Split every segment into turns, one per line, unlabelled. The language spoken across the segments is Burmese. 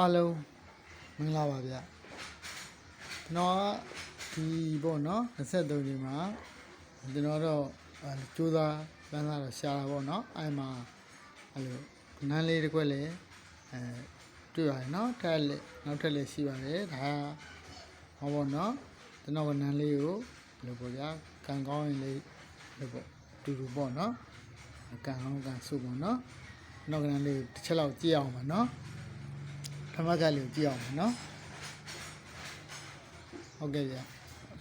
အားလုံးမင်္ဂလာပါဗျကျွန်တော်ကဒီပေါ့နော်23ဒီမှာကျွန်တော်တော့အဲကြိုးစားပန်းစားတော့ရှာတာပေါ့နော်အဲ့မှာအဲ့လိုနန်းလေးတစ်ခွက်လည်းအဲတွေ့ရတယ်နော်ထက်လက်နောက်ထပ်လည်းရှိပါတယ်ဒါဟောပေါ့နော်ကျွန်တော်ကနန်းလေးကိုဘယ်လိုပေါ့ဗျာကန်ကောင်းရင်လေးလို့ပေါ့တူတူပေါ့နော်ကန်ကောင်းကန်စုပေါ့နော်နောက်ကနန်းလေးကိုတစ်ချက်လောက်ကြည့်အောင်ပါနော်ဖ မကလေးကိုကြည့်အောင်နော်ဟုတ်ကဲ့ဗျာ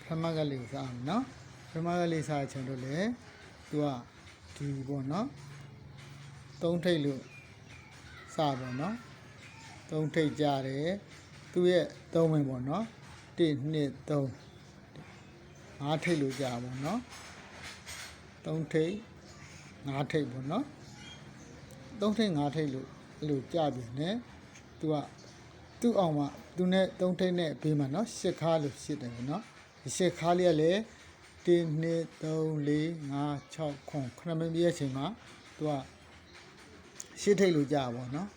ဖမကလေးကိုစားအောင်နော်ဖမကလေးစားချင်လို့လေသူကဒီပေါ့နော်သုံးထိပ်လို့စားပေါ့နော်သုံးထိပ်ကြတယ်သူရဲ့သုံးဝင်ပေါ့နော်1 2 3ငါးထိပ်လို့ကြာပေါ့နော်သုံးထိပ်ငါးထိပ်ပေါ့နော်သုံးထိပ်ငါးထိပ်လို့အဲ့လိုကြာပြီနဲ့သူက သူ့အောင်မှာသူနဲ့သုံးထိပ်နဲ့ဘေးမှာနော်ရှစ်ခါလို့ရှစ်တယ်ပေါ့နော်ဒီရှစ်ခါလေးကလည်း1 2 3 4 5 6 9ခုနမင်းပြည့်အချိန်မှာသူကရှစ်ထိပ်လို့ကြာပါတော့နော်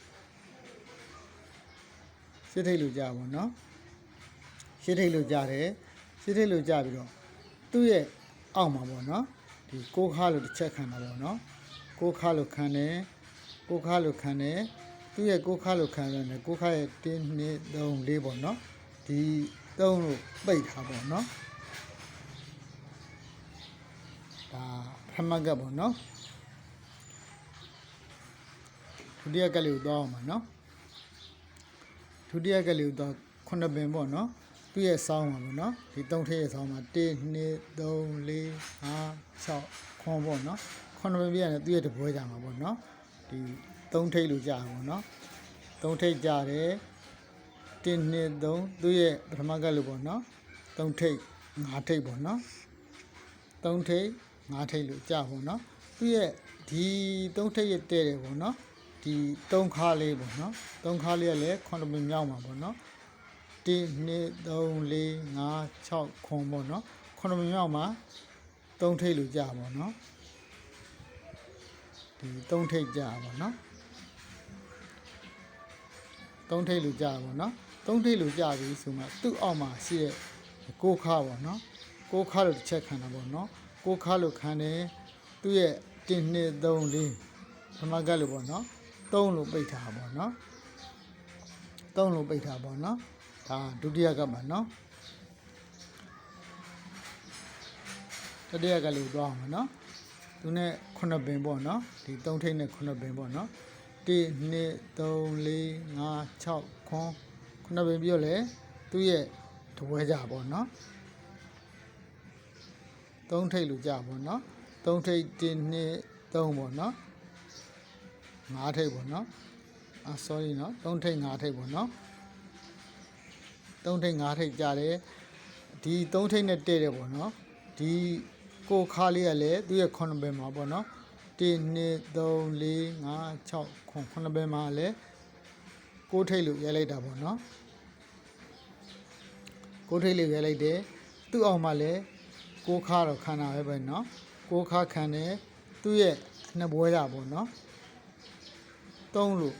ရှစ်ထိပ်လို့ကြာပါတော့နော်ရှစ်ထိပ်လို့ကြာတယ်ရှစ်ထိပ်လို့ကြာပြီးတော့သူ့ရဲ့အောက်မှာပေါ့နော်ဒီကိုခါလို့တစ်ချက်ခံတာပေါ့နော်ကိုခါလို့ခံတယ်ကိုခါလို့ခံတယ် သူ့ရဲ့ကိုးခါလို့ခံရတယ်ကိုးခါရဲ့1 2 3 4ပေါ့နော်ဒီ3လို့ပိတ်ထားပေါ့နော်ဒါပထမကပ်ပေါ့နော်ဒုတိယကပ်လေးကိုသွားအောင်ပါနော်ဒုတိယကပ်လေးကိုသွားခုနှစ်ပင်ပေါ့နော်သူ့ရဲ့စောင်းပါပေါ့နော်ဒီ3ထည့်ရဲ့စောင်းမှာ1 2 3 4 5 6ခွန်ပေါ့နော်ခုနှစ်ပင်ပြရတယ်သူ့ရဲ့တပွဲကြမှာပေါ့နော်ဒီ 3ထိပ်လို့ကြာပါပေါ့နော်သုံးထိပ်ကြတယ်1 2 3သူ့ရဲ့ပထမကလို့ပေါ့နော်သုံးထိပ်ငါးထိပ်ပေါ့နော်သုံးထိပ်ငါးထိပ်လို့ကြာပေါ့နော်သူ့ရဲ့ဒီသုံးထိပ်ရဲ့တဲ့တယ်ပေါ့နော်ဒီသုံးခါလေးပေါ့နော်သုံးခါလေးကလည်းခွန်တပင်မြောက်မှာပေါ့နော်1 2 3 4 5 6ခွန်ပေါ့နော်ခွန်တပင်မြောက်မှာသုံးထိပ်လို့ကြာပေါ့နော်ဒီသုံးထိပ်ကြာပေါ့နော် သုံးထိပ်လူကြတာပေါ့နော်သုံးထိပ်လူကြပြီဆိုမှသူ့အောက်မှာရှိတဲ့ကိုးခါပေါ့နော်ကိုးခါလို့တစ်ချက်ခံတာပေါ့နော်ကိုးခါလို့ခံတယ်သူ့ရဲ့1 2 3 4ဓမ္မကတ်လို့ပေါ့နော်3လို့ပိတ်ထားပါပေါ့နော်3လို့ပိတ်ထားပါပေါ့နော်ဒါဒုတိယကတ်ပါနော်တတိယကတ်လို့သွားအောင်ပါနော်သူနဲ့ခုနှစ်ပင်ပေါ့နော်ဒီ3ထိပ်နဲ့ခုနှစ်ပင်ပေါ့နော် 1 2 3 4 5 6ခွန်းခုနပင်ပြောလဲသူ့ရဲ့တပွဲကြပေါ့နော်သုံးထိပ်လူကြပေါ့နော်သုံးထိပ်1 2 3ပေါ့နော်ငါးထိပ်ပေါ့နော်အာ sorry နော်သုံးထိပ်ငါးထိပ်ပေါ့နော်သုံးထိပ်ငါးထိပ်ကြတယ်ဒီသုံးထိပ်နဲ့တဲ့တယ်ပေါ့နော်ဒီကိုခါလေးကလည်းသူ့ရဲ့ခုနပင်မှာပေါ့နော် 1 2 3 4 5 6ခွန်ခုနှစ်ဘက်မှာလည်းကိုးထိပ်လို့ရဲလိုက်တာပေါ့နော်ကိုးထိပ်လို့ရဲလိုက်တယ်သူ့အောင်မှာလည်းကိုးခါတော့ခံတာပဲပဲနော်ကိုးခါခံတယ်သူ့ရဲ့နှစ်ဘွဲတာပေါ့နော်သုံးလို့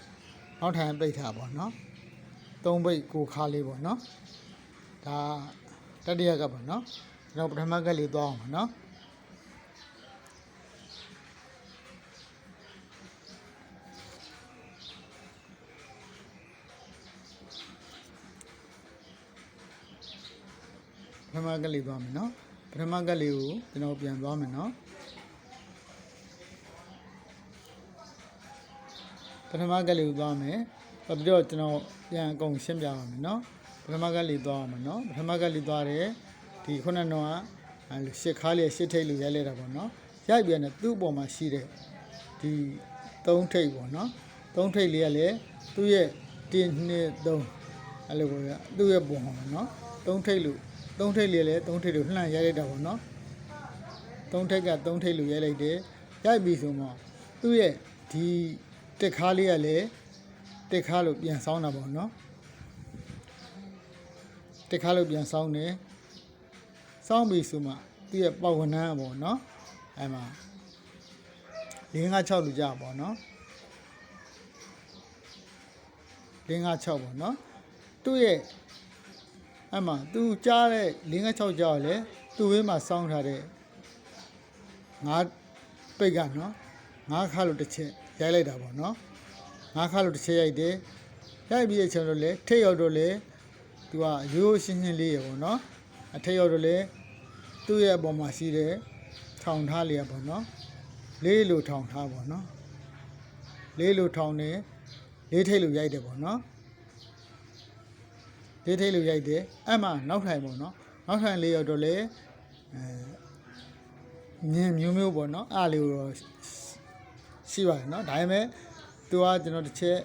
နောက်ထိုင်ပိတ်ထားပေါ့နော်သုံးပိတ်ကိုးခါလေးပေါ့နော်ဒါတတိယကပေါ့နော်ကျွန်တော်ပထမကလေးသွားအောင်ပါနော် မကလေးသွားမယ်နော်ပထမကလေးကိုကျွန်တော်ပြန်သွားမယ်နော်ပထမကလေးကိုသွားမယ်ပြီးတော့ကျွန်တော်ပြန်အကုန်ရှင်းပြပါမယ်နော်ပထမကလေးသွားအောင်မယ်နော်ပထမကလေးသွားတယ်ဒီခုနကတော့အဲလိုရှစ်ခါလေးရှစ်ထိပ်လို့ရိုက်လိုက်တာပေါ့နော်ရိုက်ပြန်တယ်သူ့အပေါ်မှာရှိတဲ့ဒီသုံးထိပ်ပေါ့နော်သုံးထိပ်လေးကလည်းသူ့ရဲ့1 2 3အဲ့လိုပေါ့ဗျသူ့ရဲ့ပုံပါနော်သုံးထိပ်လို့ သုံးထိပ်လေးလည်းသုံးထိပ်လို့လှန့်ရိုက်လိုက်တာပေါ့နော်သုံးထိပ်ကသုံးထိပ်လို့ရိုက်လိုက်တယ်ရိုက်ပြီဆိုမှသူ့ရဲ့ဒီတက်ခါလေးကလည်းတက်ခါလို့ပြန်ဆောင်းတာပေါ့နော်တက်ခါလို့ပြန်ဆောင်းတယ်ဆောင်းပြီဆိုမှသူ့ရဲ့ပေါဝနန်းပေါ့နော်အဲမှာ၄၅6လူကြပေါ့နော်၄5 6ပေါ့နော်သူ့ရဲ့ အဲ့မှာသူကြားတဲ့5 6ကြောက်လေသူ့ဝင်းမှာစောင်းထားတဲ့ငါးပိတ်ကနော်ငါးခါလို့တစ်ချက်ရိုက်လိုက်တာပေါ့နော်ငါးခါလို့တစ်ချက်ရိုက်တယ်ရိုက်ပြီးတဲ့ချိန်တော့လေထိတ်ရောက်တော့လေသူကရိုးရိုးရှင်းရှင်းလေးရပေါ့နော်အထိတ်ရောက်တော့လေသူ့ရဲ့အပေါ်မှာရှိတဲ့ထောင်ထားလေးရပေါ့နော်လေးလိုထောင်ထားပေါ့နော်လေးလိုထောင်နေလေးထိတ်လိုရိုက်တယ်ပေါ့နော် လေးထိတ်လိုရိုက်တယ်အဲ့မှာနောက်ထိုင်ပေါ့နော်နောက်ထိုင်လေးရောက်တော့လေအဲမြင်မျိုးမျိုးပေါ့နော်အားလေးကိုတော့ရှိပါတယ်နော်ဒါပေမဲ့သူကကျွန်တော်တစ်ချက်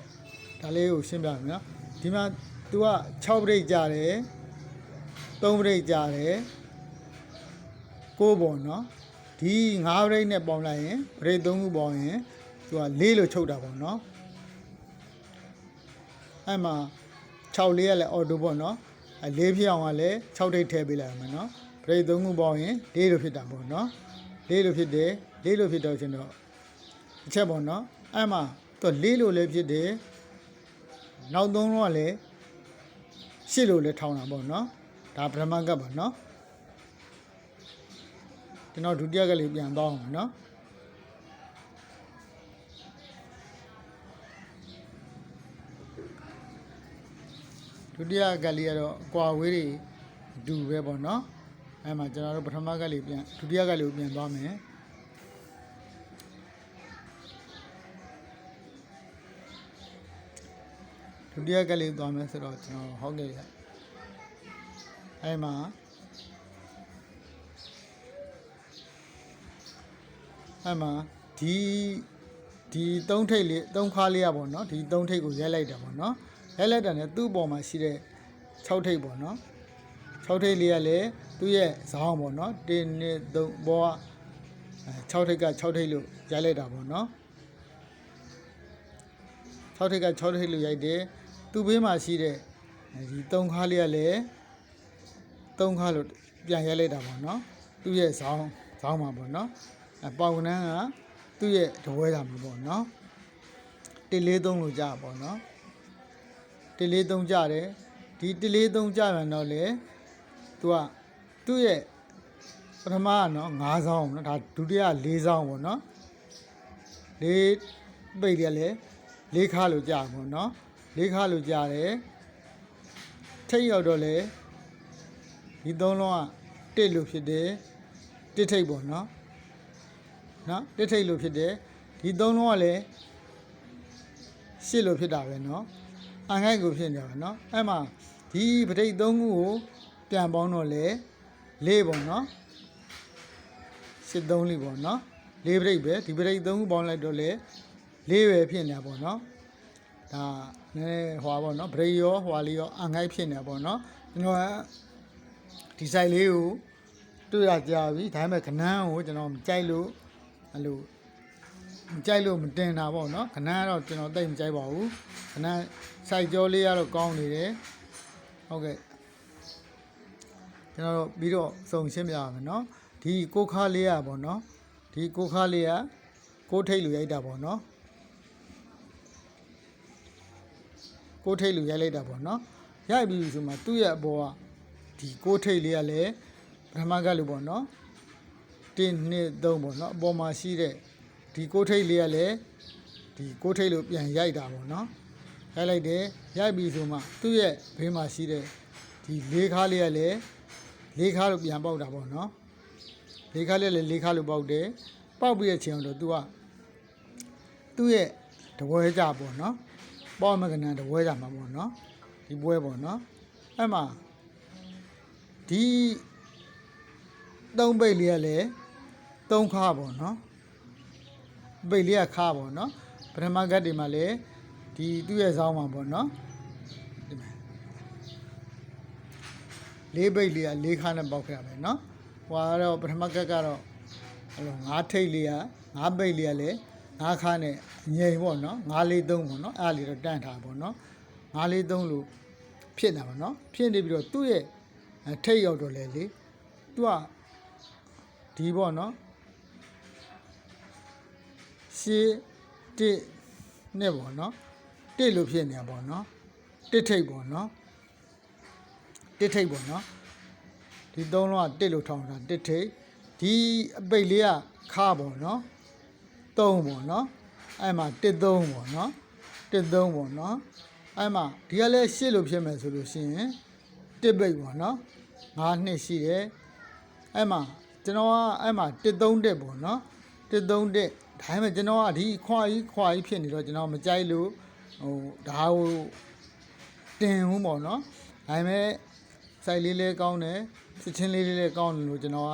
ဒါလေးကိုရှင်းပြမယ်နော်ဒီမှာသူက6ပြိတ်ကြတယ်3ပြိတ်ကြတယ်6ပေါ့နော်ဒီ9ပြိတ်နဲ့ပေါင်းလိုက်ရင်ပြိတ်3ခုပေါင်းရင်သူက4လို့ချုပ်တာပေါ့နော်အဲ့မှာ 6လေးကလည်းအော်တိုပေါ့နော်အဲ4ဖြစ်အောင်ကလည်း6တိတ်ထည့်ပေးလိုက်ရမယ်နော်ပြိတ်3ခုပေါင်းရင်4လို့ဖြစ်တာပေါ့နော်4လို့ဖြစ်တယ်4လို့ဖြစ်တော့ကျွန်တော်အချက်ပေါ့နော်အဲ့မှာသူ4လို့လည်းဖြစ်တယ်နောက်3လုံးကလည်း8လို့လည်းထောင်းတာပေါ့နော်ဒါပထမကပ်ပါနော်ကျွန်တော်ဒုတိယကလေးပြန်သွားအောင်နော် ဒုတိယကလေးကတော့အကွာဝေးတွေအတူပဲပေါ့နော်အဲမှာကျွန်တော်တို့ပထမကလေးပြန်ဒုတိယကလေးကိုပြန်သွားမယ်ဒုတိယကလေးသွားမယ်ဆိုတော့ကျွန်တော်ဟုတ်ကဲ့ရအဲမှာအဲမှာဒီဒီသုံးထိပ်လေးသုံးခါလေးရပေါ့နော်ဒီသုံးထိပ်ကိုရဲလိုက်တာပေါ့နော် ရဲလိုက်တာ ਨੇ သူ့ပေါ်မှာရှိတဲ့6ထိပ်ပေါ့နော်6ထိပ်လေးကလည်းသူ့ရဲ့ဇောင်းပေါ့နော်1 2 3ဘောက6ထိပ်က6ထိပ်လို့ရဲလိုက်တာပေါ့နော်6ထိပ်က6ထိပ်လို့ရိုက်တယ်သူ့ဘေးမှာရှိတဲ့ဒီ3ခါလေးကလည်း3ခါလို့ပြန်ရဲလိုက်တာပေါ့နော်သူ့ရဲ့ဇောင်းဇောင်းမှာပေါ့နော်အပေါင်နန်းကသူ့ရဲ့တပွဲတာမှာပေါ့နော်143လို့ကြာပေါ့နော် 143ကြတယ်ဒီ143ကြရတော့လေသူကသူ့ရဲ့ပထမကနော်9ဆောင်းနော်ဒါဒုတိယ4ဆောင်းပေါ့နော်လေးပိတ်တယ်လေလေးခါလို့ကြာပေါ့နော်လေးခါလို့ကြာတယ်ထိတ်ရောက်တော့လေဒီသုံးလုံးကတစ်လို့ဖြစ်တယ်တစ်ထိတ်ပေါ့နော်နော်တစ်ထိတ်လို့ဖြစ်တယ်ဒီသုံးလုံးကလည်းရှစ်လို့ဖြစ်တာပဲနော် အန်ခိုက်ကိုဖြစ်နေတာပဲနော်အဲ့မှာဒီပဋိတ်သုံးခုကိုပြန်ပေါင်းတော့လေလေးပေါ့နော်ရှစ်သုံးလေးပေါ့နော်လေးပဋိတ်ပဲဒီပဋိတ်သုံးခုပေါင်းလိုက်တော့လေလေးပဲဖြစ်နေတာပေါ့နော်ဒါနည်းနည်းဟွာပေါ့နော်ပရိရောဟွာလေးရောအန်ခိုက်ဖြစ်နေတာပေါ့နော်ကျွန်တော်ကဒီ site လေးကိုတွေ့ရကြပြီဒါပေမဲ့ခဏန်းကိုကျွန်တော်မကြိုက်လို့အဲ့လိုမ ကြိုက်လို့မတင်တာပေါ့နော်ခဏန်းကတော့ကျွန်တော်တိတ်မကြိုက်ပါဘူးခဏန်း site ကြောလေးကတော့ကောင်းနေတယ်ဟုတ်ကဲ့ကျွန်တော်တို့ပြီးတော့စုံရှင်းပြရမယ်နော်ဒီကိုခါလေးရပေါ့နော်ဒီကိုခါလေးကကိုထိတ်လူရိုက်တာပေါ့နော်ကိုထိတ်လူရိုက်လိုက်တာပေါ့နော်ရိုက်ပြီးဆိုမှသူ့ရဲ့အပေါ်ကဒီကိုထိတ်လေးကလည်းပထမကလို့ပေါ့နော်1 2 3ပေါ့နော်အပေါ်မှာရှိတဲ့ ဒီကိုထိတ်လေးကလည်းဒီကိုထိတ်လို့ပြန်ရိုက်တာပေါ့နော်ရိုက်လိုက်တယ်ရိုက်ပြီးဆိုမှသူ့ရဲ့ဘေးမှာရှိတဲ့ဒီလေးခါလေးကလည်းလေးခါလို့ပြန်ပေါက်တာပေါ့နော်လေးခါလေးလည်းလေးခါလို့ပေါက်တယ်ပေါက်ပြီးတဲ့ချိန်တော့သူကသူ့ရဲ့တပွဲကြပေါ့နော်ပေါ့မကနန်တပွဲကြမှာပေါ့နော်ဒီပွဲပေါ့နော်အဲ့မှာဒီသုံးပိတ်လေးကလည်းသုံးခါပေါ့နော် ပိတ်လေးကခါပေါ့နော်ပထမကတ်တွေမှာလည်းဒီသူ့ရဲ့ဇောင်းမှာပေါ့နော်ဒီမှာလေးပိတ်လေးကလေးခါနဲ့ပေါက်ခဲ့ရမယ်နော်ဟွာတော့ပထမကတ်ကတော့အဲ့လိုငါးထိတ်လေးကငါးပိတ်လေးကလည်းငါးခါနဲ့ငြိမ်ပေါ့နော်ငါးလေးသုံးပေါ့နော်အဲ့ဒါလေးတော့တန့်ထားပေါ့နော်ငါးလေးသုံးလို့ဖြစ်တာပေါ့နော်ဖြစ်နေပြီးတော့သူ့ရဲ့ထိတ်ရောက်တော့လေလေသူကဒီပေါ့နော် ရှေးတစ်နဲ့ပေါ့နော်တစ်လို့ဖြစ်နေတာပေါ့နော်တစ်ထိပ်ပေါ့နော်တစ်ထိပ်ပေါ့နော်ဒီသုံးလုံးကတစ်လို့ထောင်တာတစ်ထိပ်ဒီအပိတ်လေးကခါပေါ့နော်သုံးပေါ့နော်အဲ့မှာတစ်သုံးပေါ့နော်တစ်သုံးပေါ့နော်အဲ့မှာဒီကလည်းရှစ်လို့ဖြစ်မယ်ဆိုလို့ရှိရင်တစ်ပိတ်ပေါ့နော်ငါးနှစ်ရှိတယ်အဲ့မှာကျွန်တော်ကအဲ့မှာတစ်သုံးတစ်ပေါ့နော်တစ်သုံးတစ် ဒါပေမဲ့ကျွန်တော်ကဒီခွာကြီးခွာကြီးဖြစ်နေတော့ကျွန်တော်မကြိုက်လို့ဟိုဒါဟိုတင်ဘူးပေါ့နော်ဒါပေမဲ့စိုက်လေးလေးကောင်းတယ်စစ်ချင်းလေးလေးလေးကောင်းတယ်လို့ကျွန်တော်က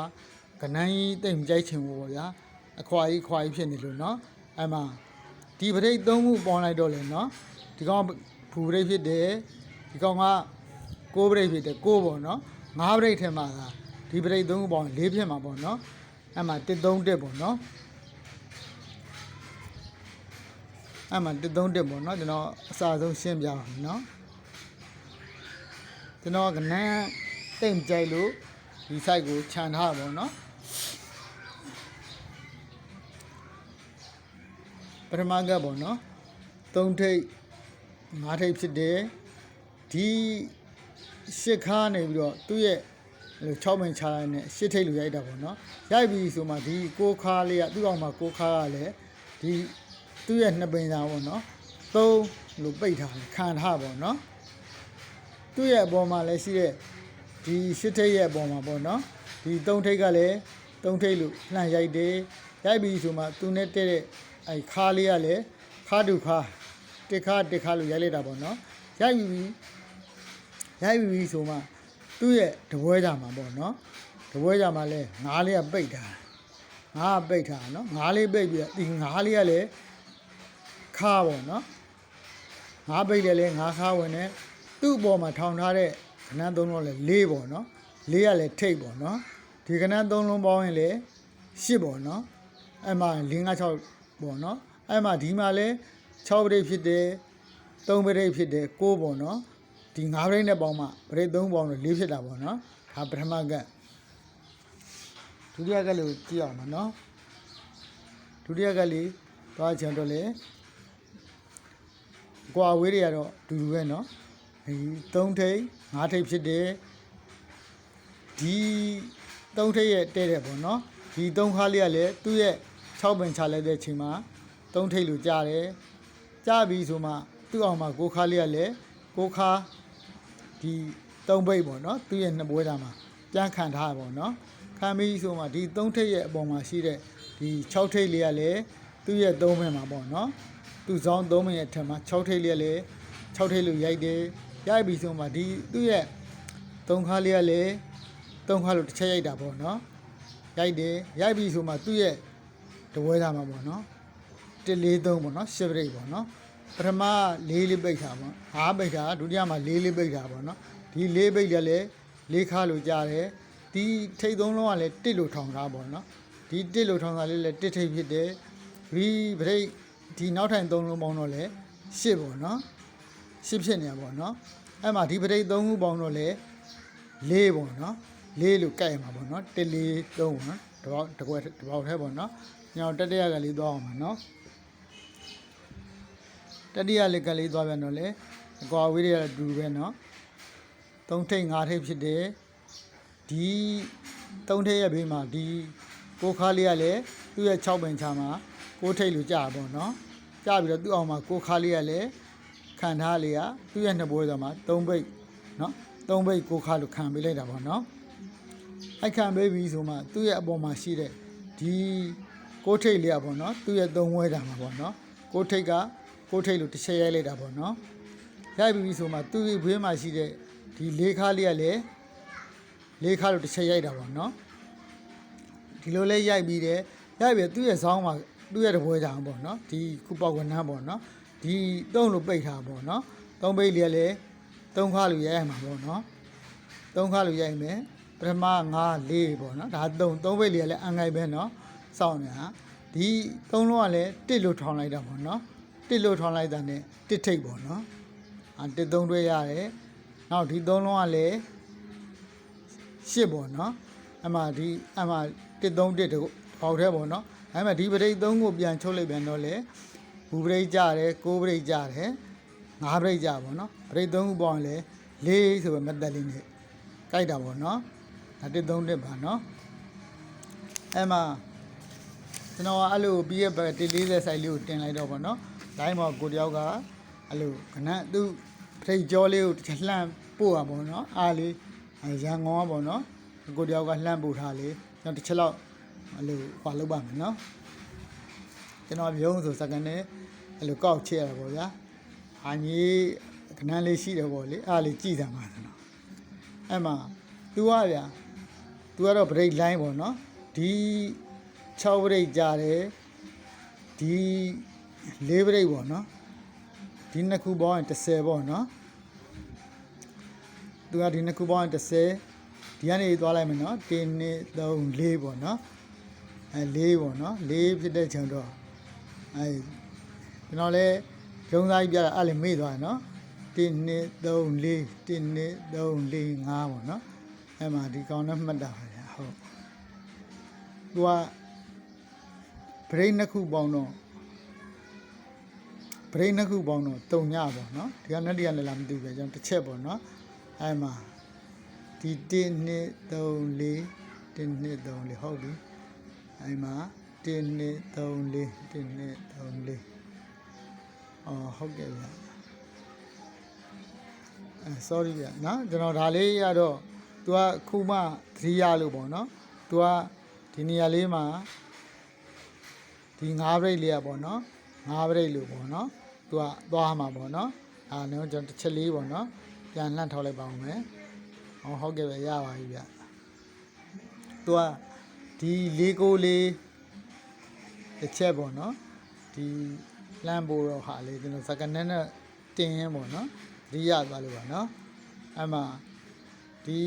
ကနန်းကြီးတိတ်မကြိုက်ချင်ဘူးပေါ့ဗျာအခွာကြီးခွာကြီးဖြစ်နေလို့နော်အဲ့မှာဒီပရိတ်သုံးခုပေါင်းလိုက်တော့လေနော်ဒီကောင်ဖူပရိတ်ဖြစ်တယ်ဒီကောင်ကကိုးပရိတ်ဖြစ်တယ်ကိုးပေါ့နော်ငါးပရိတ်ထဲမှာသာဒီပရိတ်သုံးခုပေါင်းလေးဖြစ်မှာပေါ့နော်အဲ့မှာတစ်သုံးတစ်ပေါ့နော် အဲ့မှာတစ်သုံးတစ်ပေါ့နော်ကျွန်တော်အစာဆုံးရှင်းပြပါမယ်နော်ကျွန်တော်ကနန်းတိတ်မကြိုက်လို့ဒီ site ကိုခြံထားတာပေါ့နော်ပထမကပေါ့နော်သုံးထိပ်ငါးထိပ်ဖြစ်တယ်ဒီရှစ်ခါနေပြီးတော့သူ့ရဲ့အဲ့လို6မင်ချလိုက်နဲ့ရှစ်ထိပ်လိုရိုက်တာပေါ့နော်ရိုက်ပြီးဆိုမှဒီကိုခါလေးကသူ့အောင်မှာကိုခါကလည်းဒီ သူ့ရဲ့နှစ်ပင်သာပေါ့နော်သုံးလို့ပိတ်ထားတယ်ခံထားပေါ့နော်သူ့ရဲ့အပေါ်မှာလည်းရှိတဲ့ဒီရှစ်ထိပ်ရဲ့အပေါ်မှာပေါ့နော်ဒီသုံးထိပ်ကလည်းသုံးထိပ်လို့လှန်ရိုက်တယ်ရိုက်ပြီးဆိုမှသူနဲ့တဲ့တဲ့အဲခါလေးကလည်းခါတူခါတစ်ခါတစ်ခါလို့ရိုက်လိုက်တာပေါ့နော်ရိုက်ပြီးရိုက်ပြီးဆိုမှသူ့ရဲ့တပွဲကြမှာပေါ့နော်တပွဲကြမှာလဲငါးလေးကပိတ်ထားငါးကပိတ်ထားနော်ငါးလေးပိတ်ပြီးတော့ဒီငါးလေးကလည်း ခါပေါ့နော်ငါးပိတ်တယ်လေငါးခါဝင်တယ်သူ့အပေါ်မှာထောင်ထားတဲ့ခဏသုံးလုံးလဲ၄ပေါ့နော်၄ကလည်းထိတ်ပေါ့နော်ဒီခဏသုံးလုံးပေါင်းရင်လေ၈ပေါ့နော်အဲ့မှာ၄၅6ပေါ့နော်အဲ့မှာဒီမှာလဲ6ပရိတ်ဖြစ်တယ်3ပရိတ်ဖြစ်တယ်9ပေါ့နော်ဒီ9ပရိတ်နဲ့ပေါင်းမှပရိတ်3ပေါင်းလို့4ဖြစ်တာပေါ့နော်ဒါပထမကဒုတိယကလေးကိုကြည့်အောင်ပါနော်ဒုတိယကလေးသွားချင်တော့လေ ကွာဝေးတွေကတော့အတူတူပဲเนาะဒီ၃ထိပ်၅ထိပ်ဖြစ်တယ်ဒီ၃ထိပ်ရဲ့တဲ့တဲ့ပေါ့เนาะဒီ၃ခါလေးကလည်းသူ့ရဲ့6ပင်ချလိုက်တဲ့အချိန်မှာ၃ထိပ်လို့ကြားတယ်ကြားပြီဆိုမှသူ့အောင်မှာကိုခါလေးကလည်းကိုခါဒီ၃ဘိတ်ပေါ့เนาะသူ့ရဲ့နှစ်ပွဲတာမှာပြန်ခံထားရပေါ့เนาะခံပြီးဆိုမှဒီ၃ထိပ်ရဲ့အပေါ်မှာရှိတဲ့ဒီ6ထိပ်လေးကလည်းသူ့ရဲ့၃ဘင်မှာပေါ့เนาะ သူ့ဇောင်း3မိနစ်အထက်မှာ6ထိပ်လေးကလည်း6ထိပ်လို့ရိုက်တယ်ရိုက်ပြီးဆိုမှဒီသူ့ရဲ့3ခါလေးကလည်း3ခါလို့တစ်ချက်ရိုက်တာပေါ့နော်ရိုက်တယ်ရိုက်ပြီးဆိုမှသူ့ရဲ့တပွဲသားမှာပေါ့နော်1 4 3ပေါ့နော်ရှစ်ပရိတ်ပေါ့နော်ပထမ၄လေးပိတ်တာပေါ့၅ပိတ်တာဒုတိယမှာ၄လေးပိတ်တာပေါ့နော်ဒီ၄ပိတ်လည်းလေ၄ခါလို့ကြားတယ်ဒီထိပ်သုံးလုံးကလည်းတစ်လို့ထောင်ထားပေါ့နော်ဒီတစ်လို့ထောင်တာလေးလည်းတစ်ထိပ်ဖြစ်တယ်ဒီပရိတ် ဒီနောက်ထိုင်သုံးလုံးပေါင်းတော့လေရှစ်ပေါ့နော်ရှစ်ဖြစ်နေရပေါ့နော်အဲ့မှာဒီပရိတ်သုံးခုပေါင်းတော့လေလေးပေါ့နော်လေးလို့ကြိုက်ရမှာပေါ့နော်တစ်လေးသုံးပေါ့နော်တပေါက်တစ်ခွက်တစ်ပေါက်ထဲပေါ့နော်ညောင်တတိယကလေးသွားအောင်ပါနော်တတိယလေးကလေးသွားပြန်တော့လေအကွာဝေးတွေကတူတူပဲနော်သုံးထိပ်ငါးထိပ်ဖြစ်တယ်ဒီသုံးထိပ်ရဲ့ဘေးမှာဒီကိုခါလေးကလည်းသူ့ရဲ့6ပင်ချာမှာ ကိုထိပ်လို့ကြာပါတော့နော်ကြာပြီးတော့သူ့အောင်မှာကိုခါလေးကလည်းခံထားလေးကသူ့ရဲ့နှစ်ဘွဲဆိုမှာ3ဘိတ်နော်3ဘိတ်ကိုခါလို့ခံပေးလိုက်တာပေါ့နော်အိုက်ခံပေးပြီဆိုမှသူ့ရဲ့အပေါ်မှာရှိတဲ့ဒီကိုထိတ်လေးอ่ะပေါ့နော်သူ့ရဲ့သုံးဝဲတာမှာပေါ့နော်ကိုထိတ်ကကိုထိတ်လို့တစ်ချက်ရိုက်လိုက်တာပေါ့နော်ရိုက်ပြီဆိုမှသူ့ရဲ့ဘေးမှာရှိတဲ့ဒီလေးခါလေးကလည်းလေးခါလို့တစ်ချက်ရိုက်တာပေါ့နော်ဒီလိုလေးရိုက်ပြီးတယ်ရိုက်ပြီးသူ့ရဲ့ဇောင်းမှာ သူ့ရဲ့တပွဲကြောင်ပေါ့နော်ဒီကုပေါက်ဝနန်းပေါ့နော်ဒီသုံးလို့ပိတ်ထားပေါ့နော်သုံးပိတ်လေးလည်းသုံးခါလို့ရိုက်ရမှာပေါ့နော်သုံးခါလို့ရိုက်မယ်ပထမ5 4ပေါ့နော်ဒါသုံးသုံးပိတ်လေးလည်းအန်ငိုက်ပဲနော်စောင့်နေတာဒီသုံးလုံးကလည်းတစ်လို့ထောင်လိုက်တာပေါ့နော်တစ်လို့ထောင်လိုက်တာ ਨੇ တစ်ထိပ်ပေါ့နော်အာတစ်သုံးတွဲရတယ်နောက်ဒီသုံးလုံးကလည်းရှစ်ပေါ့နော်အမှဒီအမှတစ်သုံးတစ်တကောက်ထဲပေါ့နော် အဲ့မှာဒီပရိတ်သုံးကိုပြန်ချုပ်လိုက်ပြန်တော့လေဘူပရိတ်ကြတယ်ကိုးပရိတ်ကြတယ်ငါးပြိတ်ကြပေါ့နော်ပြိတ်သုံးခုပေါင်းရင်လေ၄ဆိုပဲမတ်တက်လေးနဲ့ကြိုက်တာပေါ့နော်ဒါတစ်သုံးတစ်ပါနော်အဲ့မှာကျွန်တော်ကအဲ့လိုပြီးရပဲ140 size လေးကိုတင်လိုက်တော့ပေါ့နော်တိုင်းမှာကိုတယောက်ကအဲ့လိုခဏသူ့ပြိတ်ကြောလေးကိုတစ်ချက်လှမ်းပို့ရပါပေါ့နော်အားလေးရန်ကုန်ကပေါ့နော်ကိုတယောက်ကလှမ်းပို့ထားလေကျွန်တော်တစ်ချက်လောက် အဲ့လိုဟွာလောက်ပါမယ်နော်ကျွန်တော်ပြုံးဆိုစကန်နဲ့အဲ့လိုကောက်ချက်ရတာပေါ့ဗျာအာကြီးခဏလေးရှိတယ်ပေါ့လေအားလေးကြည်တာမှာနော်အဲ့မှာ तू ကဗျာ तू ကတော့ break line ပေါ့နော်ဒီ6 break ကြတယ်ဒီ4 break ပေါ့နော်ဒီနှစ်ခုပေါင်းရင်30ပေါ့နော်သူကဒီနှစ်ခုပေါင်းရင်30ဒီကနေသွားလိုက်မယ်နော်1 2 3 4ပေါ့နော် အဲ4ပေါ့နော်4ဖြစ်တဲ့ချိန်တော့အဲကျွန်တော်လည်းဂျုံသားကြီးပြတာအဲ့လေမေ့သွားတယ်နော်1 2 3 4 1 2 3 4 5ပေါ့နော်အဲ့မှာဒီကောင်နဲ့မှတ်တာပါဗျာဟုတ်သူကဘရိတ်နှစ်ခုပေါင်းတော့ဘရိတ်နှစ်ခုပေါင်းတော့တုံညပေါ့နော်ဒီကနဲ့ဒီကလည်းလာမသိဘူးပဲကျွန်တော်တစ်ချက်ပေါ့နော်အဲ့မှာဒီ1 2 3 4 1 2 3 4ဟုတ်ပြီ အဲဒီမှာ1 2 3 4 1 2 3 4အော်ဟုတ်ကဲ့ဗျာအဲ sorry ဗျာနော်ကျွန်တော်ဒါလေးကတော့ तू ကခုမှသတိရလို့ပေါ့နော် तू ကဒီနေရာလေးမှာဒီ9 break လေးอ่ะပေါ့เนาะ9 break လို့ပေါ့เนาะသူကသွားမှာပေါ့เนาะအာတော့ကျွန်တော်တစ်ချက်လေးပေါ့เนาะပြန်လှန့်ထောက်လိုက်ပါဦးမယ်ဟောဟုတ်ကဲ့ပဲရပါပြီဗျသူက ဒီလေးကိုလေးတစ်ချက်ပေါ့နော်ဒီလမ်းပို့တော့ဟာလေးကျွန်တော်စကနက်နဲ့တင်ရင်ပေါ့နော်ဒီရသွားလို့ပါနော်အဲ့မှာဒီ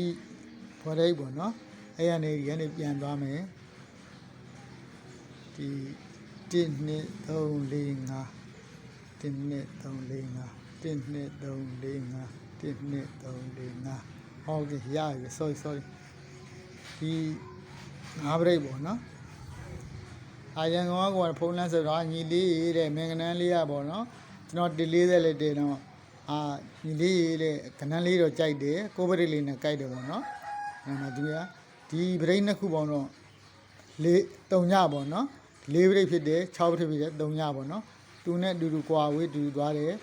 ဖော်ရိတ်ပေါ့နော်အဲ့ရနေဒီကနေပြန်သွားမယ်ဒီ1 2 3 4 5 1 2 3 4 5 1 2 3 4 5 1 2 3 4 5ဟုတ်ကဲ့ရပြီ sorry sorry ဒီ ငါးဘရိတ်ပေါ့နော်အာရန်ကောင်ကဖုန်းလန်းဆိုတော့ညီလေးတဲ့မင်္ဂနန်းလေးရပေါ့နော်ကျွန်တော်140လေးတင်တော့အာညီလေးတဲ့ကနန်းလေးတော့ကြိုက်တယ်ကိုဘရိတ်လေးနဲ့ကြိုက်တယ်ပေါ့နော်အဲ့မှာဒီကဒီဘရိတ်နှစ်ခုပေါင်းတော့လေး၃ညပေါ့နော်၄ဘရိတ်ဖြစ်တယ်6ဘရိတ်ဖြစ်တယ်၃ညပေါ့နော်သူနဲ့အတူတူကွာဝေးတူတူသွားတယ်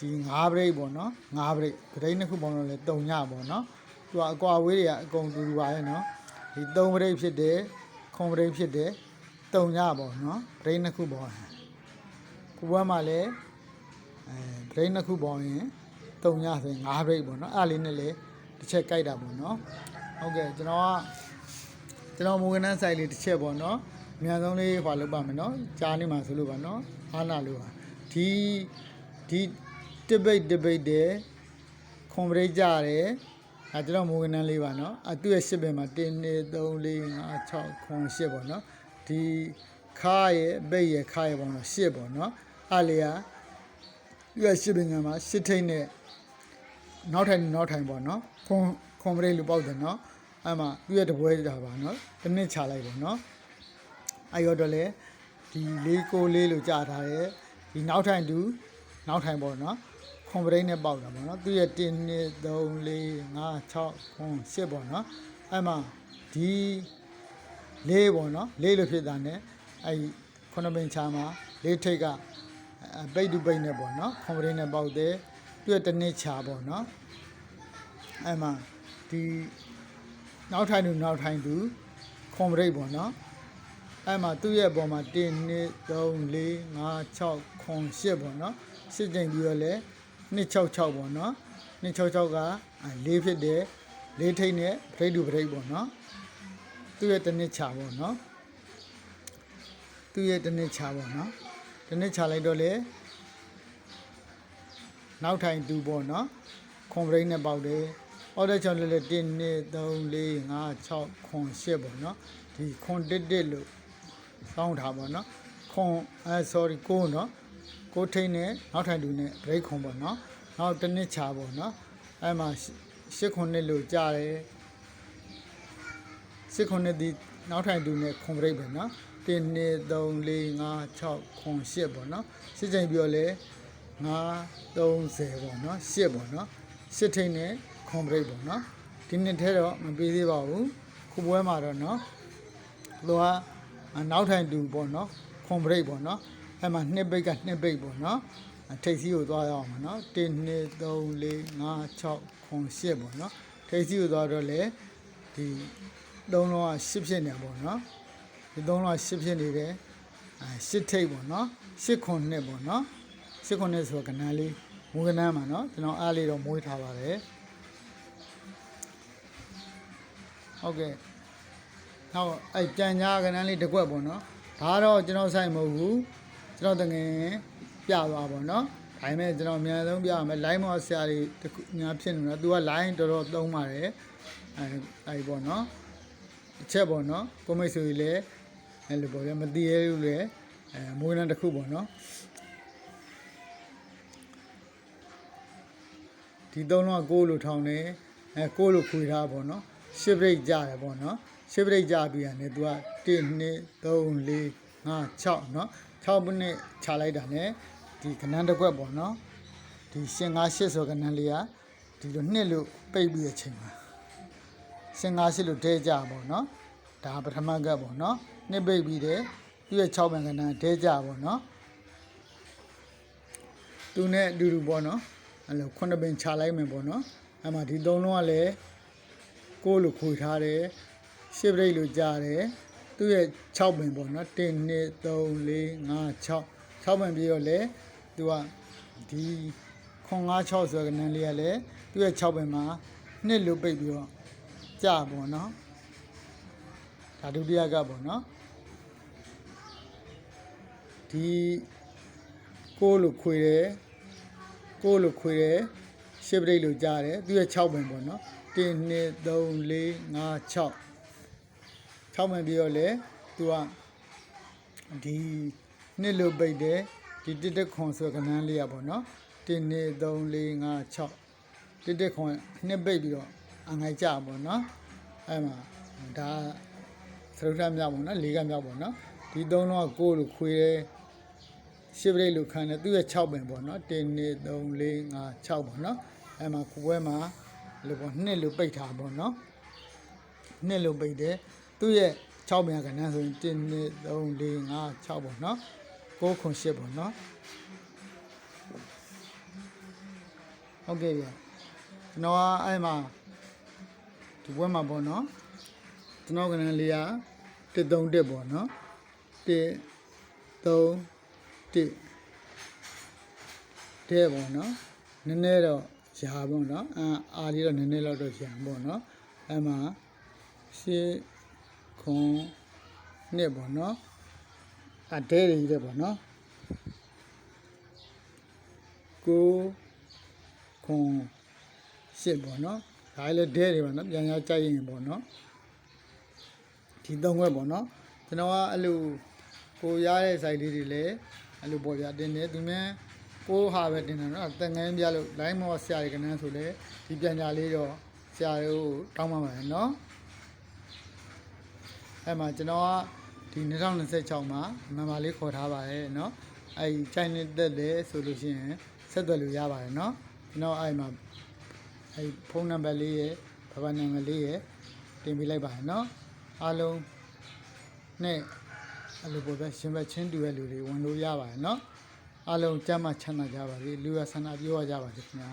ဒီ၅ဘရိတ်ပေါ့နော်၅ဘရိတ်ဘရိတ်နှစ်ခုပေါင်းတော့လဲ၃ညပေါ့နော်သူကအကွာဝေးတွေကအကုန်တူတူပါရဲ့နော် ဒီ၃ဘရိတ်ဖြစ်တယ်ခွန်ဘရိတ်ဖြစ်တယ်၃ညပေါ့နော်ဘရိတ်နှစ်ခုပေါ့ခုဘွားမှာလဲအဲဘရိတ်နှစ်ခုပေါ့ရင်၃ညဆိုရင်၅ဘရိတ်ပေါ့နော်အဲ့ဒါလေးနဲ့လေတစ်ချက်ကြိုက်တာပေါ့နော်ဟုတ်ကဲ့ကျွန်တော်ကကျွန်တော်မူကနန်းဆိုင်လေးတစ်ချက်ပေါ့နော်အများဆုံးလေးဟွာလုပ်ပါမယ်နော်ကြားနေမှာဆိုလို့ပါနော်အားနာလို့ပါဒီဒီတပိတ်တပိတ်တဲ့ခွန်ပရိတ်ကြတယ် အဲကျွန်တော်မိုးကနန်းလေးပါနော်အသူ့ရဲ့ရှစ်ပင်မှာ1 2 3 4 5 6 9 10ပေါ့နော်ဒီခါရဲ့ဘိတ်ရဲ့ခါရဲ့ပေါ့နော်10ပေါ့နော်အဲ့လေကသူ့ရဲ့ရှစ်ပင်ကမှာ10ထိတ်နဲ့နောက်ထိုင်နောက်ထိုင်ပေါ့နော်ခွန်ခွန်ပရိလူပေါက်တယ်နော်အဲ့မှာသူ့ရဲ့တပွဲတာပါနော်တစ်နစ်ချလိုက်ပေါ့နော်အဲ့ရောတော့လေဒီလေးကိုလေးလို့ကြာထားတယ်ဒီနောက်ထိုင်သူနောက်ထိုင်ပေါ့နော် ခွန်ပရိတ်နဲ့ပေါက်တာပေါ့နော်သူရဲ့1 2 3 4 5 6ခွန်10ပေါ့နော်အဲ့မှာဒီ၄ပေါ့နော်၄လို့ဖြစ်တာ ਨੇ အဲ့ခုနှစ်ပင်ချာမှာ၄ထိပ်ကပိတ်တူပိတ်နဲ့ပေါ့နော်ခွန်ပရိတ်နဲ့ပေါက်တယ်သူရဲ့တစ်နှစ်ချာပေါ့နော်အဲ့မှာဒီနောက်ထိုင်သူနောက်ထိုင်သူခွန်ပရိတ်ပေါ့နော်အဲ့မှာသူ့ရဲ့ပုံမှာ1 2 3 4 5 6 9 10ပေါ့နော်10ချိန်ပြီးတော့လဲ 266ပေါ့နော်266က4ဖြစ်တယ်4ထိတ်နဲ့ပရိတ်သူပရိတ်ပေါ့နော်သူ့ရဲ့တစ်နှစ်ချပေါ့နော်သူ့ရဲ့တစ်နှစ်ချပေါ့နော်တစ်နှစ်ချလိုက်တော့လေနောက်ထိုင်သူပေါ့နော်ခွန်ပရိတ်နဲ့ပေါက်တယ်အော်တဲ့ချောင်းလေးလေး1 2 3 4 5 6ခွန်8ပေါ့နော်ဒီခွန်တစ်တစ်လို့စောင်းထားပေါ့နော်ခွန်အဲ sorry ကိုနော် ကိုထိန်နဲ့နောက်ထိုင်တူနဲ့ break ခွန်ပေါ့နော်နောက်တစ်နှစ်ချာပေါ့နော်အဲမှာ8ခွန်နှစ်လို့ကြားတယ်8ခွန်နှစ်ဒီနောက်ထိုင်တူနဲ့ခွန် break ပဲနော်1 2 3 4 5 6ခွန်8ပေါ့နော်8ချိန်ပြီးတော့လေ9 30ပေါ့နော်8ပေါ့နော်8ထိန်းနဲ့ခွန်ဘရိတ်ပေါ့နော်ဒီနှစ်ထဲတော့မပေးသေးပါဘူးခုပွဲမှာတော့နော်သူကနောက်ထိုင်တူပေါ့နော်ခွန်ဘရိတ်ပေါ့နော် အဲ့မှာနှစ်ပိတ်ကနှစ်ပိတ်ပေါ့နော်ထိပ်စီးကိုသွားရအောင်ပါနော်1 2 3 4 5 6ခွန်8ပေါ့နော်ထိပ်စီးကိုသွားတော့လေဒီသုံးလုံးက10ဖြစ်နေပေါ့နော်ဒီသုံးလုံးက10ဖြစ်နေတယ်အဲ10ထိပ်ပေါ့နော်10ခွန်နှစ်ပေါ့နော်10ခွန်နှစ်ဆိုတော့ကဏ္ဍလေးမူကဏ္ဍမှာနော်ကျွန်တော်အားလေးတော့မွေးထားပါတယ်ဟုတ်ကဲ့နောက်အဲ့ကြံညာကဏ္ဍလေးတစ်ကွက်ပေါ့နော်ဒါတော့ကျွန်တော်ဆိုင်မဟုတ်ဘူး ကျွန်တော်တငယ်ပြသွားပါနော်ဒါပေမဲ့ကျွန်တော်အများဆုံးပြရမယ် line မောဆရာတွေတခုညာဖြစ်နေတော့ तू က line တော်တော်သုံးပါတယ်အဲအဲ့ပေါ့နော်တစ်ချက်ပေါ့နော်ကိုမိတ်ဆွေတွေလည်းအဲ့လိုပေါ့ဗျာမတည်ရဘူးလေအဲမွေးနှံတစ်ခုပေါ့နော်ဒီသုံးလုံးကကိုးလို့ထောင်းတယ်အဲကိုးလို့ခွေထားပေါ့နော်ရှစ်ဘရိတ်ကြတယ်ပေါ့နော်ရှစ်ဘရိတ်ကြပြီးရတယ် तू က1 2 3 4 5 6เนาะ 6မိနစ်ခြာလိုက်တာ ਨੇ ဒီကနန်းတစ်ခွက်ပေါ့နော်ဒီရှင်5 8ဆိုကနန်းလေးကဒီလိုနှစ်လို့ပိတ်ပြီးတဲ့အချိန်မှာရှင်5 8လို့တဲကြပေါ့နော်ဒါပထမကပ်ပေါ့နော်နှစ်ပိတ်ပြီးတယ်သူ့ရဲ့6ပန်ကနန်းတဲကြပေါ့နော်သူနဲ့အတူတူပေါ့နော်အဲ့လိုခုနှစ်ပင်ခြာလိုက်မယ်ပေါ့နော်အဲ့မှာဒီသုံးလုံးကလည်းကိုယ်လိုခွေထားတယ်ရှစ်ပရိတ်လိုကြားတယ် သူ့ရဲ့6ပင်ပေါ့နော်1 2 3 4 5 6 6ပင်ပြီးတော့လေသူကဒီခွန်9 6ဆိုတဲ့နန်းလေးကလည်းသူ့ရဲ့6ပင်မှာနှစ်လိုပိတ်ပြီးတော့ကြာပေါ့နော်ဒါဒုတိယကပေါ့နော်ဒီကိုလိုခွေတယ်ကိုလိုခွေတယ်ရှစ်ပရိတ်လိုကြားတယ်သူရဲ့6ပင်ပေါ့နော်1 2 3 4 5 6 6မှန်ပြီးတော့လေသူကဒီနှစ်လိုပိတ်တယ်ဒီတစ်တက်ခွန်ဆိုကဏ္ဍလေးရပေါ့နော်1 2 3 4 5 6တစ်တက်ခွန်နှစ်ပိတ်ပြီးတော့အငိုက်ကြပေါ့နော်အဲ့မှာဒါသရုပ်ထမြောက်ပေါ့နော်လေးကမြောက်ပေါ့နော်ဒီသုံးလုံးကကိုယ်လိုခွေတယ်ရှစ်ပရိတ်လိုခံတယ်သူ့ရဲ့6ပင်ပေါ့နော်1 2 3 4 5 6ပေါ့နော်အဲ့မှာကိုပွဲမှာလို့ပေါ့နှစ်လိုပိတ်ထားပေါ့နော်နှစ်လိုပိတ်တယ် သူ့ရဲ့6မြန်ကဏ္ဍဆိုရင်1 2 3 4 5 6ပေါ့နော်9ခွန်10ပေါ့နော်ဟုတ်ကဲ့ဗျကျွန်တော်ကအဲ့မှာဒီဘွဲမှာပေါ့နော်ကျွန်တော်ကဏ္ဍလေးက1 3 1ပေါ့နော်1 3 1တဲ့ပေါ့နော်နည်းနည်းတော့ရာပေါ့နော်အာအာလေးတော့နည်းနည်းတော့တော့ရာပေါ့နော်အဲ့မှာရှင်း ခွန်နှစ်ပေါ့နော်အတဲရည်တဲ့ပေါ့နော်ကိုခွန်ရှစ်ပေါ့နော်ဒါလည်းဒဲတွေပေါ့နော်ပြန်ရကြိုက်ရင်ပေါ့နော်ဒီသုံးခွက်ပေါ့နော်ကျွန်တော်ကအဲ့လိုကိုရတဲ့ site လေးတွေလည်းအဲ့လိုပေါ့ဗျာတင်တယ်သူများကိုဟာပဲတင်တယ်နော်တန်ငန်းပြလို့ line မောဆရာတွေကနန်းဆိုလေဒီပြန်ကြလေးတော့ဆရာတို့တောင်းပါမယ်နော် အဲ့မှာကျွန်တော်ကဒီ2026မှာမမလေးခေါ်ထားပါတယ်เนาะအဲ့ဒီ channel တက်တယ်ဆိုလို့ရှိရင်ဆက်သွယ်လို့ရပါတယ်เนาะကျွန်တော်အဲ့မှာအဲ့ဖုန်းနံပါတ်လေးရယ်ဘာဘာနံပါတ်လေးရယ်တင်ပေးလိုက်ပါတယ်เนาะအားလုံးနဲ့အဲ့လိုပေါ်ပဲရှင်ဘက်ချင်းတူရဲ့လူတွေဝင်လို့ရပါတယ်เนาะအားလုံးကြမ်းမှချမ်းသာကြပါစေလူရဆန္ဒပြောရကြပါစေခင်ဗျာ